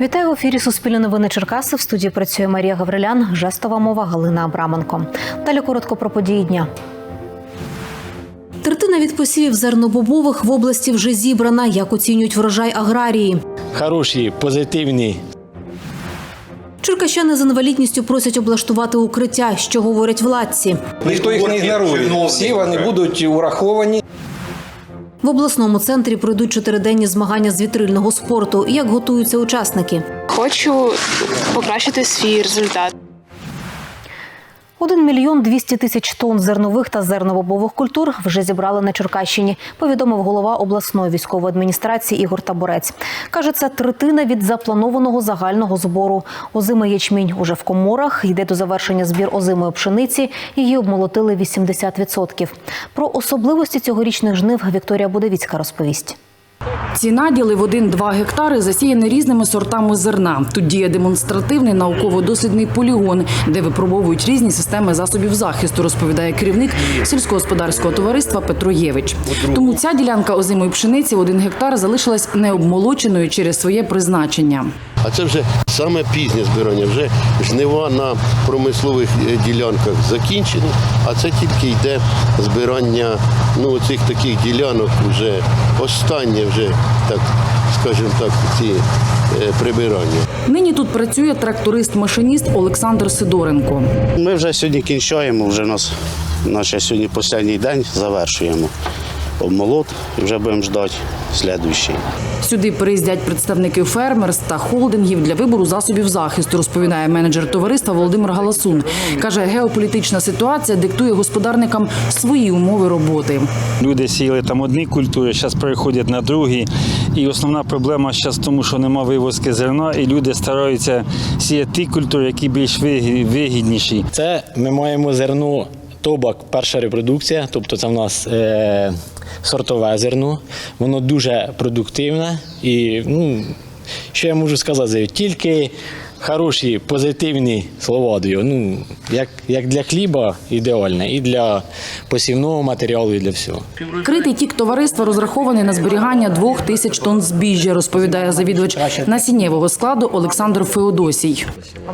Вітаю в ефірі Суспільне новини Черкаси. В студії працює Марія Гаврилян, жестова мова Галина Абраменко. Далі коротко про події дня. Третина від посівів зернобобових в області вже зібрана. Як оцінюють врожай аграрії? хороші, позитивні. Черкащани з інвалідністю просять облаштувати укриття, що говорять владці. Ніхто їх не ігнорує. Всі вони будуть ураховані. В обласному центрі пройдуть чотириденні змагання з вітрильного спорту. Як готуються учасники? Хочу покращити свій результат. 1 мільйон 200 тисяч тонн зернових та зерновобових культур вже зібрали на Черкащині, повідомив голова обласної військової адміністрації Ігор Таборець. Каже, це третина від запланованого загального збору. Озимий ячмінь уже в коморах. Йде до завершення збір озимої пшениці. Її обмолотили 80%. Про особливості цьогорічних жнив Вікторія Будовіцька розповість. Ці наділи в 1-2 гектари засіяні різними сортами зерна. Тут діє демонстративний науково-дослідний полігон, де випробовують різні системи засобів захисту, розповідає керівник сільськогосподарського товариства Петро Євич. Тому ця ділянка озимої пшениці в 1 гектар залишилась необмолоченою через своє призначення. А це вже саме пізнє збирання. Вже жнива на промислових е, ділянках закінчені, а це тільки йде збирання ну, цих таких ділянок вже останнє вже, так скажімо так, ці е, прибирання. Нині тут працює тракторист-машиніст Олександр Сидоренко. Ми вже сьогодні кінчаємо, вже у нас наш сьогодні останній день завершуємо обмолот і вже будемо ждати слідуючий. Сюди приїздять представники фермерств та холдингів для вибору засобів захисту, розповідає менеджер товариства Володимир Галасун. Каже, геополітична ситуація диктує господарникам свої умови роботи. Люди сіяли там одні культури, зараз переходять на другі. І основна проблема зараз в тому, що нема вивозки зерна, і люди стараються сіяти ті культури, які більш вигідніші. Це ми маємо зерно тобак, перша репродукція, тобто це в нас е, сортове зерно. Воно дуже продуктивне і ну, що я можу сказати, тільки хороші, позитивні слова даю. Ну, як, як для хліба ідеальне, і для посівного матеріалу, і для всього. Критий тік товариства розрахований на зберігання двох тисяч тонн збіжжя, розповідає завідувач насіннєвого складу Олександр Феодосій.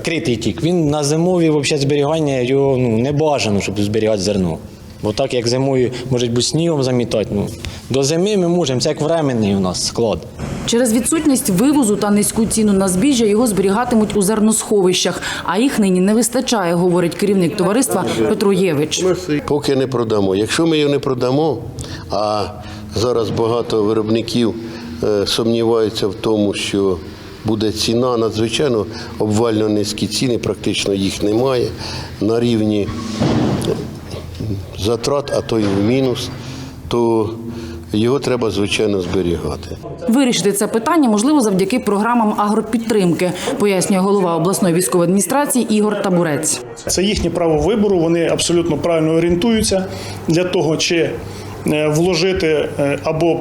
Критий тік. Він на зимові взагалі, зберігання його ну, не бажано, щоб зберігати зерно. Бо так як зимою може бути снігом замітати, ну, до зими ми можемо, це як временний у нас склад. Через відсутність вивозу та низьку ціну на збіжжя його зберігатимуть у зерносховищах, а їх нині не вистачає, говорить керівник товариства Петро Євич. Поки не продамо. Якщо ми його не продамо, а зараз багато виробників е, сумніваються в тому, що буде ціна надзвичайно обвально низькі ціни, практично їх немає на рівні затрат, а то й в мінус, то його треба звичайно зберігати. Вирішити це питання можливо завдяки програмам агропідтримки, пояснює голова обласної військової адміністрації Ігор Табурець. Це їхнє право вибору. Вони абсолютно правильно орієнтуються для того, чи е, вложити е, або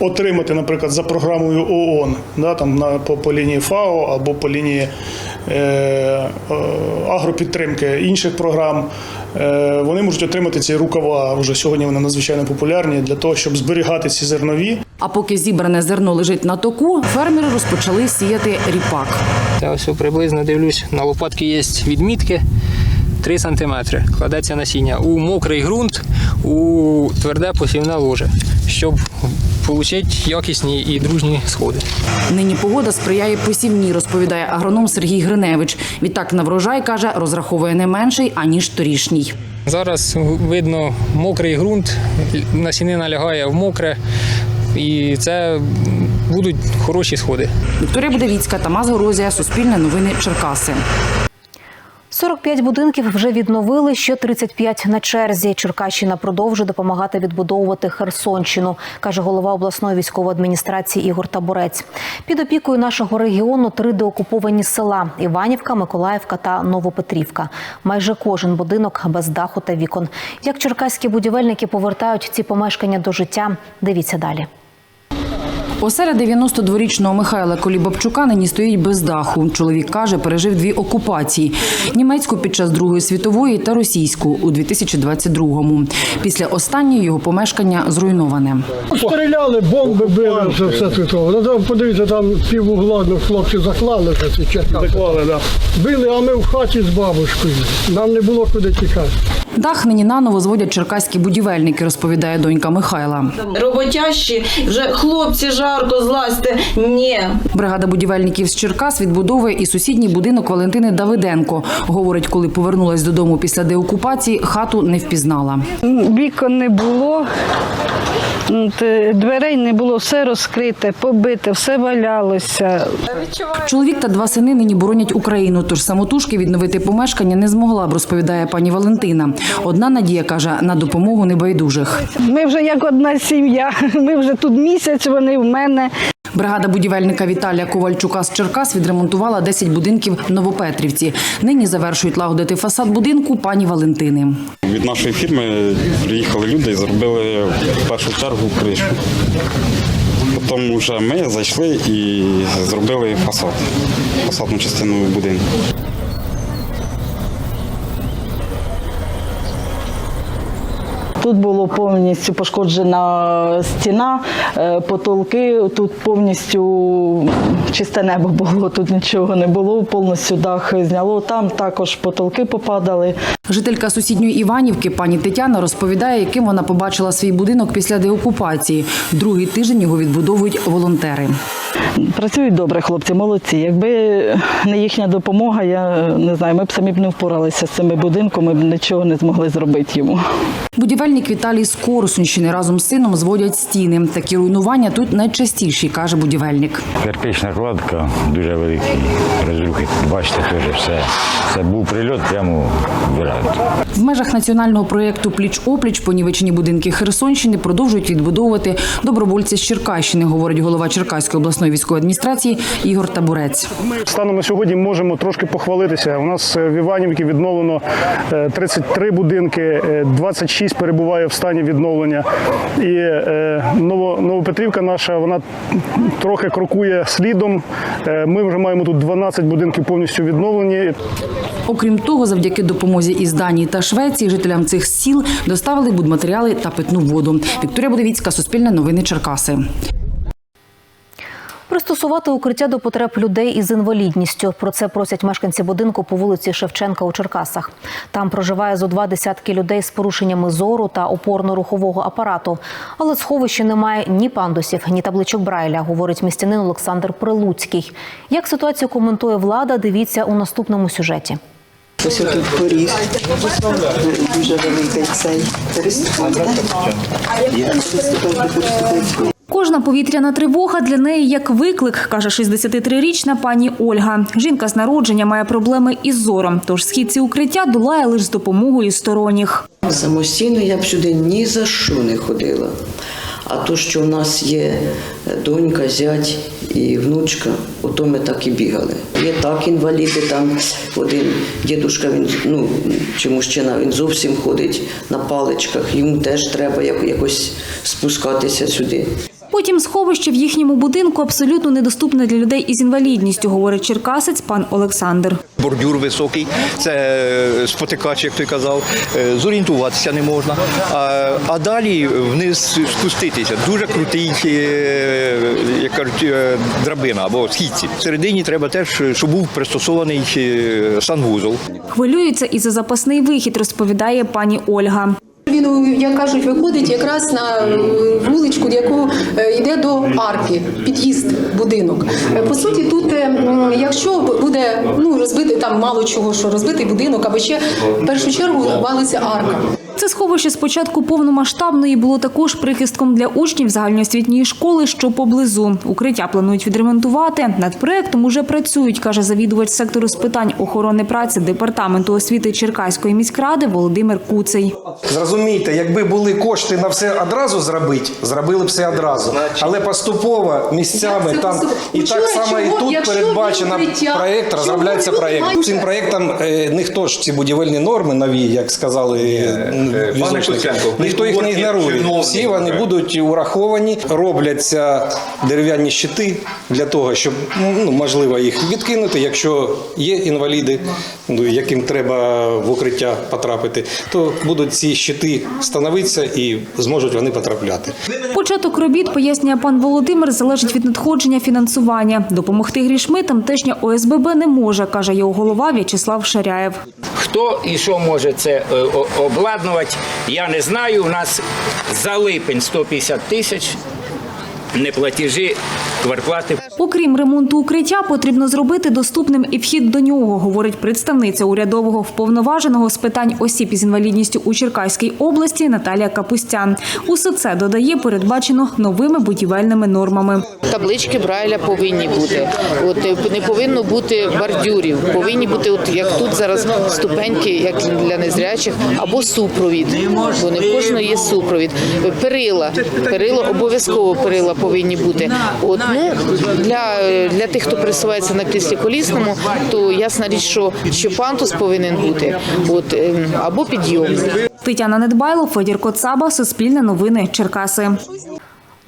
отримати, наприклад, за програмою ООН, да, там на по, по лінії ФАО або по лінії агропідтримки інших програм. Е, Вони можуть отримати ці рукава. Вже сьогодні вони надзвичайно популярні для того, щоб зберігати ці зернові. А поки зібране зерно лежить на току, фермери розпочали сіяти ріпак. Я ось приблизно дивлюсь, на лопатки є відмітки 3 см. Кладеться насіння у мокрий ґрунт, у тверде посівне ложе, щоб отримати якісні і дружні сходи. Нині погода сприяє посівній, розповідає агроном Сергій Гриневич. Відтак на врожай каже, розраховує не менший аніж торішній. Зараз видно мокрий ґрунт, насінина лягає в мокре, і це будуть хороші сходи. Вікторія Будовіцька, Тамас Горозія, Суспільне новини Черкаси. 45 будинків вже відновили, ще 35 на черзі. Черкащина продовжує допомагати відбудовувати Херсонщину, каже голова обласної військової адміністрації Ігор Таборець. Під опікою нашого регіону три деокуповані села: Іванівка, Миколаївка та Новопетрівка. Майже кожен будинок без даху та вікон. Як черкаські будівельники повертають ці помешкання до життя, дивіться далі. Оселя 92-річного Михайла Колібабчука нині стоїть без даху. Чоловік каже, пережив дві окупації: німецьку під час Другої світової та російську у 2022-му. Після останньої його помешкання зруйноване. Стріляли, бомби били, все, все світово. Ну, там, подивіться, там пів угла, ну, хлопці заклали вже ці. Заклали, да. Били, а ми в хаті з бабушкою. Нам не було куди тікати. Дах нині наново зводять черкаські будівельники, розповідає донька Михайла. Роботящі, вже хлопці жарко злазьте. Ні. Бригада будівельників з Черкас відбудовує і сусідній будинок Валентини Давиденко. Говорить, коли повернулась додому після деокупації, хату не впізнала. Вікон не було, дверей не було, все розкрите, побите, все валялося. Чоловік та два сини нині боронять Україну, тож самотужки відновити помешкання не змогла б, розповідає пані Валентина. Одна надія каже на допомогу небайдужих. Ми вже як одна сім'я. Ми вже тут місяць, вони в мене. Бригада будівельника Віталія Ковальчука з Черкас відремонтувала 10 будинків в Новопетрівці. Нині завершують лагодити фасад будинку пані Валентини. Від нашої фірми приїхали люди і зробили в першу чергу кришу. Потім вже ми зайшли і зробили фасад, фасадну частину будинку. Тут було повністю пошкоджена стіна, е, потолки, тут повністю чисте небо було, тут нічого не було, повністю дах зняло. Там також потолки попадали. Жителька сусідньої Іванівки пані Тетяна розповідає, яким вона побачила свій будинок після деокупації. Другий тиждень його відбудовують волонтери. Працюють добре, хлопці, молодці. Якби не їхня допомога, я не знаю, ми б самі б не впоралися з цими будинками, ми б нічого не змогли зробити йому. Будівельник Віталій з Корсунщини разом з сином зводять стіни. Такі руйнування тут найчастіші, каже будівельник. Кирпична кладка дуже великі розрухи. Бачите, теж все. Це був прильот прямо в. В межах національного проєкту Пліч опліч понівечені будинки Херсонщини продовжують відбудовувати добровольці з Черкащини, говорить голова Черкаської обласної військової адміністрації Ігор Табурець. Станом на сьогодні можемо трошки похвалитися. У нас е, в Іванівці відновлено е, 33 будинки, е, 26 перебуває в стані відновлення. І е, Новопетрівка наша вона трохи крокує слідом. Е, Ми вже маємо тут 12 будинків повністю відновлені. Окрім того, завдяки допомозі із Данії та Швеції жителям цих сіл доставили будматеріали та питну воду. Вікторія Будовіцька, Суспільне новини Черкаси. Пристосувати укриття до потреб людей із інвалідністю. Про це просять мешканці будинку по вулиці Шевченка у Черкасах. Там проживає зо два десятки людей з порушеннями зору та опорно-рухового апарату. Але сховищі немає ні пандусів, ні табличок Брайля, говорить містянин Олександр Прилуцький. Як ситуацію коментує влада, дивіться у наступному сюжеті. Ось тут поріг. Дуже великий цей. Кожна повітряна тривога для неї як виклик, каже 63-річна пані Ольга. Жінка з народження має проблеми із зором, тож східці укриття долає лише з допомогою сторонніх. Самостійно я б сюди ні за що не ходила. А то, що в нас є донька, зять і внучка, ото ми так і бігали. Є так інваліди, там один дідушка, він ну чи мужчина, він зовсім ходить на паличках. Йому теж треба якось спускатися сюди. Потім сховище в їхньому будинку абсолютно недоступне для людей із інвалідністю, говорить черкасець пан Олександр. Бордюр високий, це е, спотикач, як той казав, е, зорієнтуватися не можна. А, а далі вниз спуститися. Дуже крутий, е, як кажуть, драбина або східці. Всередині треба теж, щоб був пристосований санвузол. Хвилюється і за запасний вихід, розповідає пані Ольга. Він, як кажуть, виходить якраз на е, вуличку, яку е, йде до арки, під'їзд, будинок. Е, По суті, тут, якщо буде ну, розбити там мало чого, що розбитий будинок, або ще в першу чергу валиться арка. Це сховище спочатку повномасштабної було також прихистком для учнів загальноосвітньої школи, що поблизу. Укриття планують відремонтувати. Над проектом уже працюють, каже завідувач сектору з питань охорони праці департаменту освіти Черкаської міськради Володимир Куцей. Зрозумійте, якби були кошти на все одразу зробити, зробили б все одразу. Але поступово місцями там і так само і тут передбачено проєкт, розробляється люди Цим проєктом е, ніхто ж ці будівельні норми нові, як сказали, візочники. Ніхто їх не ігнорує. Всі вони будуть ураховані. Робляться дерев'яні щити для того, щоб ну, можливо їх відкинути. Якщо є інваліди, ну, яким треба в укриття потрапити, то будуть ці щити становитися і зможуть вони потрапляти. Початок робіт, пояснює пан Володимир, залежить від надходження фінансування. Допомогти грішми тамтешня ОСББ не може, каже його голова В'ячеслав Шаряєв. Хто і що може це е, о- обладнувати, я не знаю. У нас за липень 150 тисяч неплатежі квартплати. Окрім ремонту укриття, потрібно зробити доступним і вхід до нього, говорить представниця урядового вповноваженого з питань осіб із інвалідністю у Черкаській області Наталія Капустян. Усе це додає передбачено новими будівельними нормами. Таблички Брайля повинні бути. От е, не повинно бути бордюрів, повинні бути, от як тут зараз ступеньки, як для незрячих, або супровід. Бо не в кожного є супровід. Перила, перила обов'язково перила повинні бути. От ну для, для тих, хто пересувається на кріслі колісному, то ясна річ, що, що пантус повинен бути, от ем, або підйом Тетяна Недбайло, Федір Коцаба, Суспільне новини, Черкаси.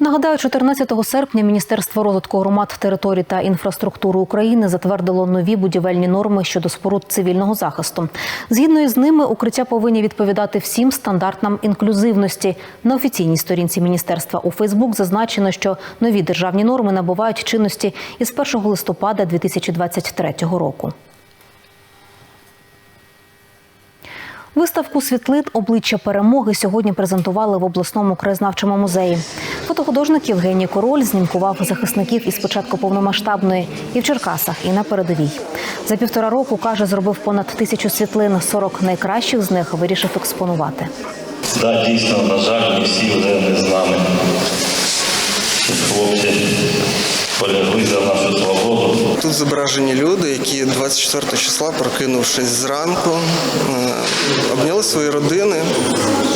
Нагадаю, 14 серпня Міністерство розвитку громад, територій та інфраструктури України затвердило нові будівельні норми щодо споруд цивільного захисту. Згідно із ними, укриття повинні відповідати всім стандартам інклюзивності. На офіційній сторінці міністерства у Фейсбук зазначено, що нові державні норми набувають чинності із 1 листопада 2023 року. Виставку світлин обличчя перемоги сьогодні презентували в обласному краєзнавчому музеї. Фотохудожник Євгеній Король знімкував захисників із початку повномасштабної і в Черкасах, і на передовій. За півтора року каже, зробив понад тисячу світлин. 40 найкращих з них вирішив експонувати. Так, дійсно, на жаль, всі вже не з нами. Хлопці полягли за нашу свободу. Тут зображені люди, які 24 числа, прокинувшись зранку, е, обняли свої родини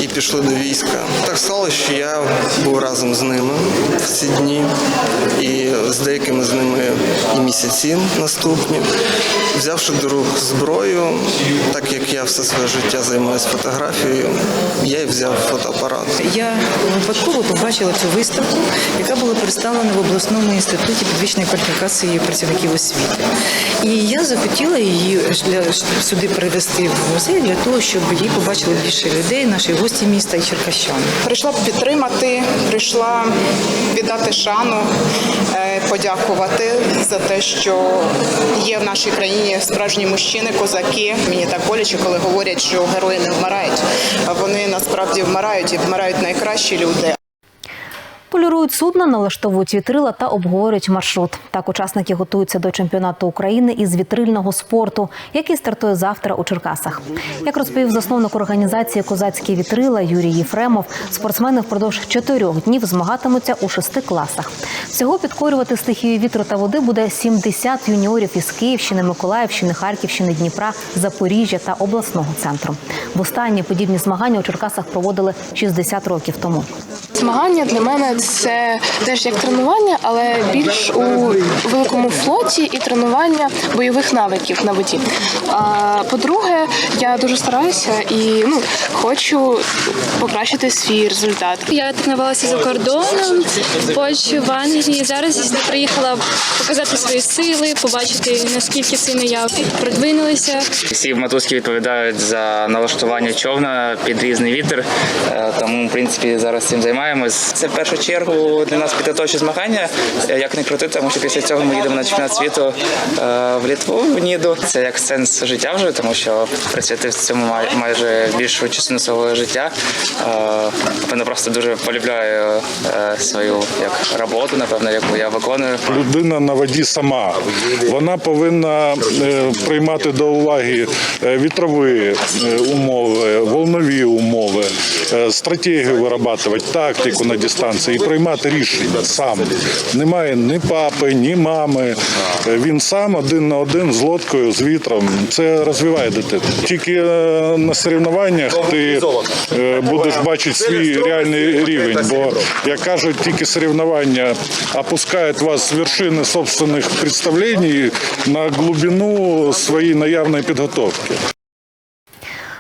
і пішли до війська. Так сталося, що я був разом з ними в ці дні, і з деякими з ними і місяці наступні. Взявши до рук зброю, так як я все своє життя займаюся фотографією, я й взяв фотоапарат. Я випадково побачила цю виставку, яка була представлена в обласному інституті підвищеної кваліфікації працівників освіти. І я захотіла її для, сюди привезти в музей для того, щоб її побачили більше людей, наші гості міста і черкащани. Прийшла підтримати, прийшла віддати шану, е, подякувати за те, що є в нашій країні справжні мужчини, козаки. Мені так боляче, коли говорять, що герої не вмирають. Вони насправді вмирають і вмирають найкращі люди. Полюрують судна, налаштовують вітрила та обговорюють маршрут. Так учасники готуються до чемпіонату України із вітрильного спорту, який стартує завтра у Черкасах. Як розповів засновник організації Козацькі вітрила Юрій Єфремов, спортсмени впродовж чотирьох днів змагатимуться у шести класах. Всього підкорювати стихію вітру та води буде 70 юніорів із Київщини, Миколаївщини, Харківщини, Дніпра, Запоріжжя та обласного центру. Востаннє подібні змагання у Черкасах проводили 60 років тому. Змагання для мене це теж як тренування, але більш у великому флоті і тренування бойових навиків на воді. А по-друге, я дуже стараюся і ну хочу покращити свій результат. Я тренувалася за кордоном, в Польщі, в Англії. Зараз я приїхала показати свої сили, побачити наскільки сильно я продвинулася. Всі в мотузки відповідають за налаштування човна під різний вітер, е, тому в принципі зараз цим займаємось. Це в першу чергу для нас підготовчі змагання. е, Як не крути, тому що після цього ми їдемо на чемпіонат світу е, в Літву в Ніду. Це як сенс життя вже, тому що присвятив цьому майже більшу частину свого життя. Е, Напевно, просто дуже полюбляю свою як роботу, напевно, яку я виконую. Людина на воді сама. Вона повинна приймати до уваги вітрові умови, волнові умови, стратегію вирабатувати, тактику на дистанції і приймати рішення сам. Немає ні папи, ні мами. Він сам один на один з лодкою, з вітром. Це розвиває дитину. Тільки е, на соревнованнях ти е, будеш бачити свій реальний рівень. Бо, як кажуть, тільки соревновання опускають вас з вершини собственних представлений на глибину своєї наявної підготовки.